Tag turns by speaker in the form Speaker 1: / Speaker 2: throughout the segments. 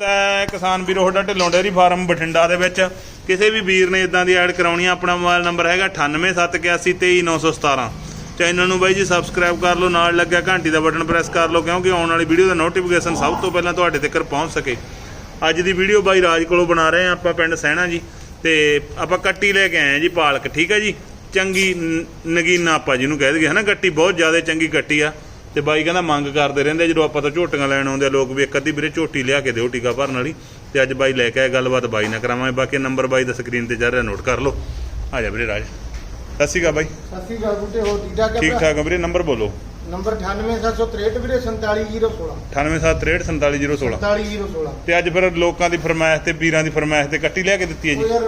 Speaker 1: ਤਾਂ ਕਿਸਾਨ ਵੀਰੋ, ਤੁਹਾਡਾ ਢਿੱਲੋਂ ਡੇਅਰੀ ਫਾਰਮ ਬਠਿੰਡਾ ਦੇ ਵਿੱਚ। ਕਿਸੇ ਵੀ ਵੀਰ ਨੇ ਇਦਾਂ ਦੀ ਐਡ ਕਰਾਉਣੀ ਆ, ਆਪਣਾ ਮੋਬਾਈਲ ਨੰਬਰ ਹੈਗਾ 9871823917 ਚੈਨਲ ਨੂੰ ਬਾਈ ਜੀ ਸਬਸਕ੍ਰਾਈਬ ਕਰ ਲਓ, ਨਾਲ ਲੱਗਿਆ ਘੰਟੀ ਦਾ ਬਟਨ ਪ੍ਰੈਸ ਕਰ ਲਓ, ਕਿਉਂਕਿ ਆਉਣ ਵਾਲੀ ਵੀਡੀਓ ਦਾ ਨੋਟੀਫਿਕੇਸ਼ਨ ਸਭ ਤੋਂ ਪਹਿਲਾਂ ਤੁਹਾਡੇ ਤੱਕ ਪਹੁੰਚ ਸਕੇ। ਅੱਜ ਦੀ ਵੀਡੀਓ ਬਾਈ ਰਾਜ ਕੋਲੋਂ ਬਣਾ ਰਹੇ ਆ ਆਪਾਂ ਪਿੰਡ ਸਹਿਣਾ ਜੀ, ਤੇ ਆਪਾਂ ਕੱਟੀ ਲੈ ਕੇ ਆਏ ਆ ਜੀ ਪਾਲਕ, ਠੀਕ ਹੈ ਜੀ? ਚੰਗੀ ਨਗੀਨਾ ਆਪਾਂ ਜਿਹਨੂੰ ਕਹਿ ਦਈਏ, ਹਨਾ? ਕੱਟੀ ਬਹੁਤ ਜ਼ਿਆਦਾ ਚੰਗੀ ਕੱਟੀ ਆ। ਤੇ ਬਾਈ ਕਹਿੰਦਾ ਮੰਗ ਕਰਦੇ ਰਹਿੰਦੇ ਜਦੋਂ ਆਪਾਂ ਤਾਂ ਝੋਟੀਆਂ ਲੈਣ ਆਉਂਦੇ ਆ ਲੋਕ ਵੀ ਇੱਕ ਅੱਧੀ ਵੀਰੇ ਝੋਟੀ ਲਿਆ ਕੇ ਦਿਓ ਟੀਕਾ ਭਰਨ ਵਾਲੀ। ਤੇ ਅੱਜ ਬਾਈ ਲੈ ਕੇ ਆਏ ਗੱਲਬਾਤ ਬਾਈ ਨਾਲ ਕਰਾਵਾਂਗੇ। ਬਾਕੀ ਨੰਬਰ ਬਾਈ ਦਾ ਸਕਰੀਨ ਤੇ ਚੱਲ ਰਿਹਾ ਨੋਟ ਕਰ ਲਓ। ਆ ਜਾ ਵੀਰੇ ਰਾਜ। ਸਤਿ ਸ਼੍ਰੀ ਅਕਾਲ ਬਾਈ।
Speaker 2: ਸਤਿ ਸ਼੍ਰੀ ਅਕਾਲ ਬੁੱਢੇ ਹੋ ਠੀਕ ਠਾਕ
Speaker 1: ਠੀਕ? ਠਾਕ ਵੀਰੇ ਨੰਬਰ ਬੋਲੋ।
Speaker 2: ਨੰਬਰ 98763 ਵੀਰੇ 47016
Speaker 1: 9873474016
Speaker 2: 47016
Speaker 1: ਤੇ ਅੱਜ ਫਿਰ ਲੋਕਾਂ ਦੀ ਫਰਮਾਇਸ਼ ਤੇ ਵੀਰਾਂ ਦੀ ਫਰਮਾਇਸ਼ ਤੇ ਕੱਟੀ ਲਿਆ ਕੇ ਦਿੱਤੀ ਹੈ ਜੀ?
Speaker 2: ਯਾਰ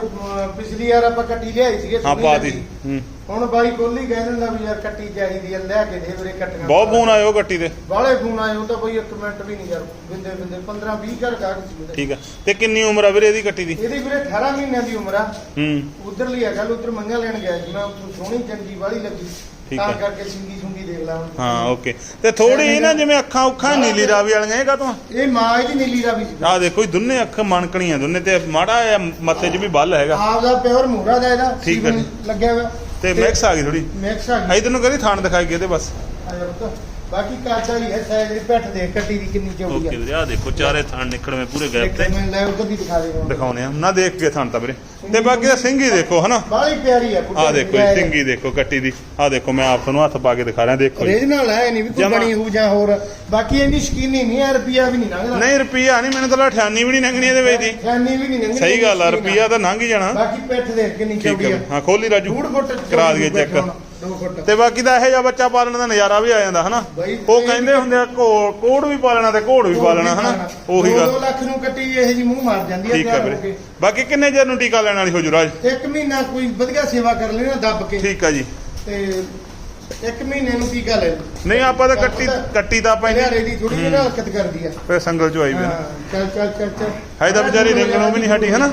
Speaker 2: ਪਿਛਲੀ ਵਾਰ ਆਪਾਂ ਕੱਟੀ ਲਿਆਈ ਸੀਗੇ
Speaker 1: ਹਾਂ ਪਾਤੀ। ਹੂੰ।
Speaker 2: ਹੁਣ ਬਾਈ ਕੋਲੀ ਕਹਿ ਦਿੰਦਾ ਵੀ ਯਾਰ ਕੱਟੀ ਚਾਹੀਦੀ ਹੈ ਲੈ ਕੇ ਦੇ ਵੀਰੇ ਕੱਟੀਆਂ।
Speaker 1: ਬਹੁਤ ਫੋਨ ਆਇਓ ਕੱਟੀ ਦੇ।
Speaker 2: ਬਾਲੇ ਫੋਨ ਆਏ ਉਹ ਤਾਂ ਕੋਈ ਇੱਕ ਮਿੰਟ ਵੀ ਨਹੀਂ ਯਾਰ ਬਿੰਦੇ ਬਿੰਦੇ 15 20 ਘਰ ਕਾਗਜ਼ ਸੀ ਉਹਦੇ।
Speaker 1: ਠੀਕ ਆ। ਤੇ ਕਿੰਨੀ ਉਮਰ ਆ ਵੀਰੇ ਇਹਦੀ ਕੱਟੀ ਦੀ?
Speaker 2: ਇਹਦੀ ਵੀਰੇ 18 ਮਹੀਨਿਆਂ ਦੀ ਉਮਰ ਆ।
Speaker 1: ਹੂੰ।
Speaker 2: ਉਧਰਲੀ ਆ ਗੱਲ ਉਧਰ ਮੰਗਾਂ ਲੈਣ ਗਿਆ ਸੀ ਮੈਂ ਉੱਥੋਂ ਸੋਹਣੀ ਚੰਗੀ ਵਾਲੀ ਲੱਗੀ।
Speaker 1: ਠੀਕ
Speaker 2: ਤਾਂ
Speaker 1: ਹੈ।
Speaker 2: ਕਰਕੇ ਸਿੰਗੀ ਸੁੰਗੀ ਦੇਖ ਲਾ ਹੁਣ।
Speaker 1: ਹਾਂ ਓਕੇ। ਤੇ ਥੋੜੀ ਨਾ ਜਿਵੇਂ ਅੱਖਾਂ ਉੱਖਾਂ ਨੀਲੀ ਰਾਵੀ ਵਾਲੀਆਂ ਇਹ ਕਾਤੋਂ
Speaker 2: ਇਹ ਮਾਂ ਇਹਦੀ ਨੀਲੀ ਦਾ ਵੀ ਸੀ।
Speaker 1: ਆ ਦੇਖੋ ਜੀ ਦੋਨੇ ਅੱਖ ਮਣਕਣੀਆਂ ਦੋਨੇ ਤੇ ਮਾੜਾ ਜਿਹਾ ਮੱਥੇ 'ਚ ਵੀ ਬੱਲ ਹੈਗਾ।
Speaker 2: ਆਪਦਾ ਪਿਓਰ ਮੂਰਾ ਦਾ ਇਹਦਾ
Speaker 1: ਠੀਕ ਹੈ
Speaker 2: ਲੱਗਿਆ ਹੋਇਆ।
Speaker 1: ਤੇ ਮਿਕਸ ਆ ਗਈ ਥੋੜੀ
Speaker 2: ਮਿਕਸ ਆ ਗਈ।
Speaker 1: ਇਧਰ ਨੂੰ ਕਦੀ ਥਾਣ ਦਿਖਾਈ ਗਏ ਤੇ ਬਸ।
Speaker 2: ਆਇਆ ਬਾਕੀ ਕਾਚਾ ਹੈ ਸਾਈਜ਼ ਦੀ ਭੱਠ ਦੇਖ ਕੱਟੀ ਦੀ ਕਿੰਨੀ ਚੌੜੀ
Speaker 1: ਓਕੇ ਵੀਰੇ ਆ ਦੇਖੋ ਚਾਰੇ ਥਣ ਨਿਕਲਵੇਂ ਪੂਰੇ ਗੈਪ ਤੇ।
Speaker 2: ਮੈਂ ਲੈ ਉਧਰ ਦੀ ਦਿਖਾ ਦੇ
Speaker 1: ਦਿਖਾਉਨੇ ਆ। ਨਾ ਦੇਖ ਕੇ ਥਣ ਤਾਂ ਵੀਰੇ। ਤੇ ਬਾਕੀ ਦਾ ਸਿੰਘ ਹੀ ਦੇਖੋ ਹਨਾ?
Speaker 2: ਬਾਲੀ ਪਿਆਰੀ ਹੈ
Speaker 1: ਆ ਦੇਖੋ ਇਹ ਸਿੰਗੀ ਦੇਖੋ ਕੱਟੀ ਦੀ। ਆ ਦੇਖੋ ਮੈਂ ਆਪ ਤੁਹਾਨੂੰ ਹੱਥ ਪਾ ਕੇ ਦਿਖਾ ਰਿਹਾ ਦੇਖੋ ਜੀ।
Speaker 2: ਨਾਲ ਹੈ ਨਹੀਂ ਵੀ ਕੋਈ ਬਣੀ ਹੋਊ ਜਾਂ ਹੋਰ। ਬਾਕੀ ਇੰਨੀ ਸ਼ਕੀਨੀ ਨਹੀਂ ਹੈ ਰੁਪਿਆ ਵੀ ਨਹੀਂ ਲੰਘਦਾ।
Speaker 1: ਨਹੀਂ ਰੁਪਈਆ ਨਹੀਂ ਮੈਨੂੰ ਤਾਂ ਲੱਗਦਾ 98 ਵੀ ਨਹੀਂ ਲੰਘਣੀ ਇਹਦੇ ਵਿੱਚ ਦੀ
Speaker 2: ਖੈਨੀ ਵੀ ਨਹੀਂ ਲੰਘਦੀ
Speaker 1: ਸਹੀ ਗੱਲ ਆ ਰੁਪਈਆ ਤਾਂ ਲੰਘ ਹੀ ਜਾਣਾ।
Speaker 2: ਬਾਕੀ ਪਿੱਠ ਦੇਖ ਕਿੰਨੀ ਚੌੜੀ
Speaker 1: ਹੈ ਹਾਂ ਖੋਲੀ ਰਾਜੂ।
Speaker 2: ਡੂਢ
Speaker 1: ਕਰਾ ਦਈਏ ਚੈੱਕ ਤੇ ਬਾਕੀ ਦਾ ਇਹੋ ਜਿਹਾ ਬੱਚਾ ਪਾਲਣ ਦਾ ਨਜ਼ਾਰਾ ਵੀ ਆ ਜਾਂਦਾ ਹਨਾ? ਉਹ ਕਹਿੰਦੇ ਹੁੰਦੇ ਆ ਘੋੜ ਕੋੜ ਵੀ ਪਾਲਣਾ ਤੇ ਘੋੜ ਵੀ ਪਾਲਣਾ ਹਨਾ? ਉਹੀ ਗੱਲ।
Speaker 2: 2 ਲੱਖ ਨੂੰ ਕੱਟੀ ਇਹ ਜੀ ਮੂੰਹ ਮਾਰ ਜਾਂਦੀ ਆ
Speaker 1: ਠੀਕ ਹੈ ਵੀਰੇ ਬਾਕੀ ਕਿੰਨੇ ਚਿਰ ਨੂੰ ਟੀਕਾ ਲੈਣ ਵਾਲੀ ਹੋ ਜੁਰਾਜ
Speaker 2: ਇੱਕ ਮਹੀਨਾ ਕੋਈ ਵਧੀਆ ਸੇਵਾ ਕਰ ਲੈਣਾ ਦੱਬ ਕੇ।
Speaker 1: ਠੀਕ ਆ ਜੀ।
Speaker 2: ਤੇ ਇੱਕ ਮਹੀਨੇ ਨੂੰ ਟੀਕਾ ਲੈ ਲਓ।
Speaker 1: ਨਹੀਂ ਆਪਾਂ ਤਾਂ ਕੱਟੀ ਕੱਟੀ ਤਾਂ ਆਪਾਂ ਇਹਨੇ
Speaker 2: ਹਰਿਆਰੇ ਥੋੜੀ ਜਿਹੀ ਨਾ ਹਰਕਤ ਕਰਦੀ ਆ।
Speaker 1: ਫਿਰ ਸੰਗਲ ਚ ਆਈ ਵੀ
Speaker 2: ਹਾਂ, ਚੱਲ ਚੱਲ ਚੱਲ ਚੱਲ।
Speaker 1: ਹਜੇ ਤਾਂ ਵਿਚਾਰੀ ਰਿੰਗਣੋਂ ਵੀ ਨਹੀਂ ਹਟੀ ਹਨਾ?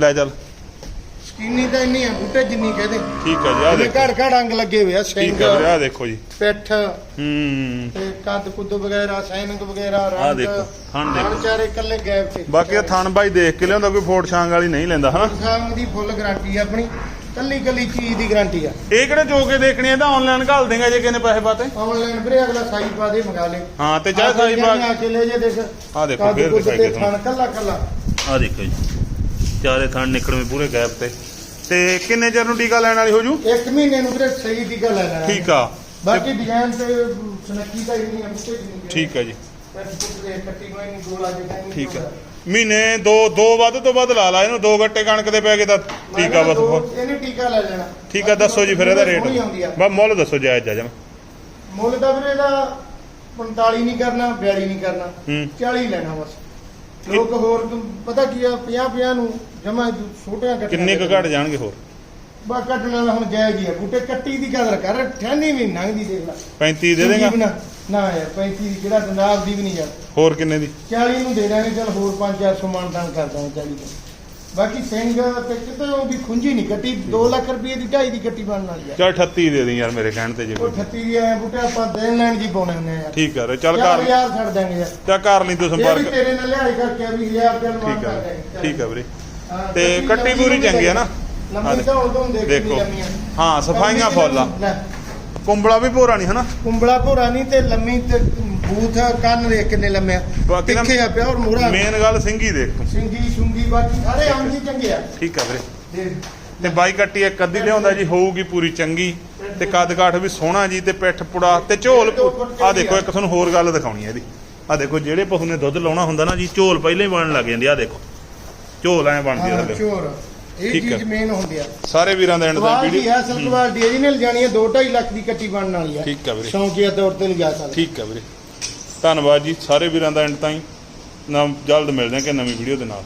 Speaker 1: ਲੈ ਚੱਲ।
Speaker 2: ਸਕੀਨੀ ਤਾਂ ਇੰਨੀ ਆ ਬੂਟੇ ਜਿੰਨੀ ਕਹਦੇ
Speaker 1: ਠੀਕ ਆ ਜੀ ਆ ਦੇਖੋ।
Speaker 2: ਘੜ ਘੜ ਅੰਗ ਲੱਗੇ ਹੋਏ ਆ ਸਿੰਘ
Speaker 1: ਠੀਕ ਆ ਆ ਦੇਖੋ ਜੀ।
Speaker 2: ਪਿੱਠ
Speaker 1: ਹੂੰ।
Speaker 2: ਤੇ ਕੰਦ ਕੁੱਦ ਵਗੈਰਾ ਸੈਨਿਕ ਵਗੈਰਾ ਰੰਗ
Speaker 1: ਦੇਖੋ, ਥਣ ਦੇਖੋ।
Speaker 2: ਚਾਰੇ ਇਕੱਲੇ ਗੈਪ ਤੇ
Speaker 1: ਬਾਕੀ ਥਣ ਬਾਈ ਦੇਖ ਕੇ ਲਿਆਉਂਦਾ ਕੋਈ ਫੋਟ ਛਾਂਗ ਵਾਲੀ ਨਹੀਂ ਲੈਂਦਾ ਹਨਾ?
Speaker 2: ਖਾਮ ਦੀ ਫੁੱਲ ਗਾਰੰਟੀ ਆ ਆਪਣੀ ਕੱਲੀ ਕੱਲੀ ਚੀਜ਼ ਦੀ ਗਾਰੰਟੀ ਆ।
Speaker 1: ਇਹ ਕਿਹੜੇ ਜੋ ਕੇ ਦੇਖਣੀ ਤਾਂ ਆਨਲਾਈਨ ਘੱਲ ਦੇਗਾ ਜੇ ਕਿਨੇ ਪੈਸੇ ਪਾਤੇ।
Speaker 2: ਆਨਲਾਈਨ ਵੀਰੇ ਅਗਲਾ ਸਾਈ ਪਾ ਦੇ ਮੰਗਾ ਲੇ।
Speaker 1: ਹਾਂ ਤੇ ਚਾਹ ਸਾਈ ਪਾ
Speaker 2: ਆ ਕੇ ਲੈ ਜੇ ਦੇਖ।
Speaker 1: ਆਹ ਦੇਖੋ, ਫੇਰ ਦਿਖਾਈ ਤੁਹਾਨੂੰ।
Speaker 2: ਥਣ ਕੱਲਾ ਕੱਲਾ।
Speaker 1: ਆ ਦੇਖੋ ਜੀ। ਚਾਰੇ ਥਣ ਨਿਕਲਵੇਂ ਪੂਰੇ ਗੈਪ ਤੇ। ਤੇ ਕਿੰਨੇ ਚਿਰ ਨੂੰ ਟੀਕਾ ਲੈਣ ਵਾਲੀ ਹੋ ਜੂ?
Speaker 2: ਇੱਕ ਮਹੀਨੇ ਨੂੰ ਵੀਰੇ ਸਹੀ ਟੀਕਾ ਲੈਣਾ
Speaker 1: ਠੀਕ ਆ।
Speaker 2: ਬਾਕੀ ਡਿਜ਼ਾਈਨ ਤੇ ਸੁਨੱਖੀ ਦਾ ਹੀ ਨਹੀਂ ਬੂਟੇ ਜਿੰਨੀ
Speaker 1: ਠੀਕ ਆ ਜੀ।
Speaker 2: ਨਹੀਂ ਨਹੀਂ
Speaker 1: ਠੀਕ ਆ। ਮਹੀਨੇ ਦੋ ਦੋ ਵੱਧ ਤੋਂ ਵੱਧ ਲਾ ਲਾ ਇਹਨੂੰ। ਦੋ ਗੱਟੇ ਕਣਕ ਦੇ ਪੈ ਗਏ ਤਾਂ ਠੀਕ ਆ ਬਸ।
Speaker 2: ਇਹਨੇ ਟੀਕਾ ਲੈ ਲੈਣਾ।
Speaker 1: ਠੀਕ ਆ ਦੱਸੋ ਜੀ ਫਿਰ ਇਹਦਾ ਰੇਟ। ਬਸ ਮੁੱਲ ਦੱਸੋ ਜਾਇਜ਼ ਜਾ ਜਮ।
Speaker 2: ਮੁੱਲ ਦਾ ਵੀਰੇ ਦਾ 45 ਨਹੀਂ ਕਰਨਾ 42 ਨਹੀਂ ਕਰਨਾ।
Speaker 1: ਹੂੰ।
Speaker 2: 40 ਲੈਣਾ ਬਸ। ਲੋਕ ਹੋਰ ਤੁਮ- ਪਤਾ ਕੀ ਆ 50 50 ਨੂੰ ਜਮਾ ਛੋਟੀਆਂ ਕੱਟੀਆਂ
Speaker 1: ਕਿੰਨੇ ਕੁ ਘਟ ਜਾਣਗੇ ਹੋਰ?
Speaker 2: ਬਾ ਕੱਟਣਾ ਤਾਂ ਹੁਣ ਜਾਇਜ਼ ਹੀ ਆ ਬੂਟੇ ਕੱਟੀ ਦੀ ਕਦਰ ਕਰ ਠੰਡੀ ਵੀ ਨੰਗਦੀ ਦੇਖ ਲੈ।
Speaker 1: 35 ਦੇ ਦੇਗਾ?
Speaker 2: ਨਾ ਨਾ ਯਾਰ 35 ਦੀ ਕਿਹੜਾ ਜਨਾਬ ਦੀ ਵੀ ਨਹੀਂ ਯਾਰ।
Speaker 1: ਹੋਰ ਕਿੰਨੇ ਦੀ?
Speaker 2: 40 ਨੂੰ ਦੇ ਦਾਂਗੇ ਚਲ ਹੋਰ 5-400 ਮਾਨਦਾਨ ਕਰ ਦਾਂਗੇ 40 ਦਾ ਬਾਕੀ ਸਿੰਘ ਤੇ ਕਿਤੇ ਉਹ ਵੀ ਖੁੰਝੀ ਨਹੀਂ ਕੱਟੀ 2 ਲੱਖ ਰੁਪਏ ਦੀ ਢਾਈ ਦੀ ਕੱਟੀ ਬਣਨ ਵਾਲੀ ਆ।
Speaker 1: ਚਲ 38 ਦੇ ਦੇ ਯਾਰ ਮੇਰੇ ਕਹਿਣ ਤੇ ਜੇ
Speaker 2: ਉਹ 38 ਦੀ ਐ ਬੂਟੇ ਆਪਾਂ ਦੇਣ ਲੈਣ ਜੀ ਪਾਉਣੇ ਹੁੰਦੇ ਆ ਯਾਰ।
Speaker 1: ਠੀਕ ਆ ਰੇ ਚੱਲ ਕਰ
Speaker 2: ਯਾਰ ਛੱਡ ਦਾਂਗੇ ਯਾਰ।
Speaker 1: ਤਾਂ ਕਰ ਲਈ ਤੂੰ
Speaker 2: ਇਹ ਵੀ
Speaker 1: ਸੰਪਰਕ।
Speaker 2: ਤੇਰੇ ਨਾਲ ਲਿਆਈ ਕਰਕੇ ਆ ਵੀ ਯਾਰ ਚੱਲ ਮਾਨ
Speaker 1: ਠੀਕ
Speaker 2: ਕਰ
Speaker 1: ਆ ਠੀਕ ਆ ਵੀਰੇ। ਤੇ ਕੱਟੀ ਪੂਰੀ ਚੰਗੀ ਆ ਨਾ?
Speaker 2: ਲੰਮੀ। ਤਾਂ ਤੋਂ ਦੇਖ
Speaker 1: ਦੇਖੋ।
Speaker 2: ਲੰਮੀ ਆ।
Speaker 1: ਹਾਂ ਸਫਾਈਆਂ ਫੁੱਲ ਆ।
Speaker 2: ਲੈ,
Speaker 1: ਕੁੰਬਲਾ ਵੀ ਭੋਰਾ ਨਹੀਂ ਹਨਾ?
Speaker 2: ਕੁੰਬਲਾ ਭੋਰਾ ਨਹੀਂ ਤੇ ਲੰਮੀ ਤੇ ਬੂਥ ਕੰਨ ਦੇ ਕਿੰਨੇ ਲੰਮੇ ਆ।
Speaker 1: ਬਾਕੀ ਨਾ-
Speaker 2: ਤਿੱਖੇ ਆ ਪਿਆ ਔਰ ਮੂਰਾ
Speaker 1: ਮੇਨ ਗੱਲ ਸਿੰਘੀ ਦੇਖ ਤੂੰ।
Speaker 2: ਸਿੰਗੀ ਸੁੰਗੀ ਬਾਕੀ ਸਾਰੇ ਅੰਗ ਹੀ ਚੰਗੇ ਆ।
Speaker 1: ਠੀਕ ਆ ਵੀਰੇ।
Speaker 2: ਦੇਖ
Speaker 1: ਤੇ ਬਾਈ ਕੱਟੀ ਇੱਕ ਅੱਧੀ ਲਿਆਉਂਦਾ ਜੀ ਹੋਊਗੀ ਪੂਰੀ ਚੰਗੀ। ਤੇ ਕੱਦ ਕਾਠ ਵੀ ਸੋਹਣਾ ਜੀ ਤੇ ਪਿੱਠ ਪੁੜਾ ਤੇ ਝੋਲ ਆ ਦੇਖੋ ਇੱਕ ਤੁਹਾਨੂੰ ਹੋਰ ਗੱਲ ਦਿਖਾਉਣੀ ਹੈ ਇਹਦੀ। ਆ ਦੇਖੋ ਜਿਹੜੇ ਪਸ਼ੂ ਨੇ ਦੁੱਧ ਲਾਉਣਾ ਹੁੰਦਾ ਨਾ ਜੀ ਝੋਲ ਪਹਿਲਾਂ ਹੀ ਬਣਨ ਲੱਗ ਜਾਂਦੀ ਆ ਦੇਖੋ। ਝੋਲ ਐ ਬਣਦੀ ਆ
Speaker 2: ਹਾਂ ਚੋਰ ਇਹ
Speaker 1: ਠੀਕ
Speaker 2: ਚੀਜ਼
Speaker 1: ਆ।
Speaker 2: ਮੇਨ ਹੁੰਦੀ ਆ।
Speaker 1: ਸਾਰੇ ਵੀਰਾਂ ਦਾ ਐਂਡ ਦਾ
Speaker 2: ਕੁਆਲਿਟੀ
Speaker 1: ਵੀਡੀਓ
Speaker 2: ਹੈ ਅਸਲ ਕੁਆਲਿਟੀ ਓਰੀਜਨਲ ਜਾਣੀ ਹੈ 2.5 ਲੱਖ ਦੀ ਕੱਟੀ ਬਣਨ ਵਾਲੀ ਆ
Speaker 1: ਠੀਕ ਆ ਵੀਰੇ।
Speaker 2: ਸ਼ੌਂਕੀਆ ਤੌਰ ਤੇ ਲਿਜਾ ਸਕਦੇ।
Speaker 1: ਠੀਕ ਆ ਵੀਰੇ। ਧੰਨਵਾਦ ਜੀ ਸਾਰੇ ਵੀਰਾਂ ਦਾ ਐਂਡ ਤਾਈਂ। ਨਾ ਜਲਦ ਮਿਲਦੇ ਹਾਂ ਕਿ ਨਵੀਂ ਵੀਡੀਓ ਦੇ ਨਾਲ।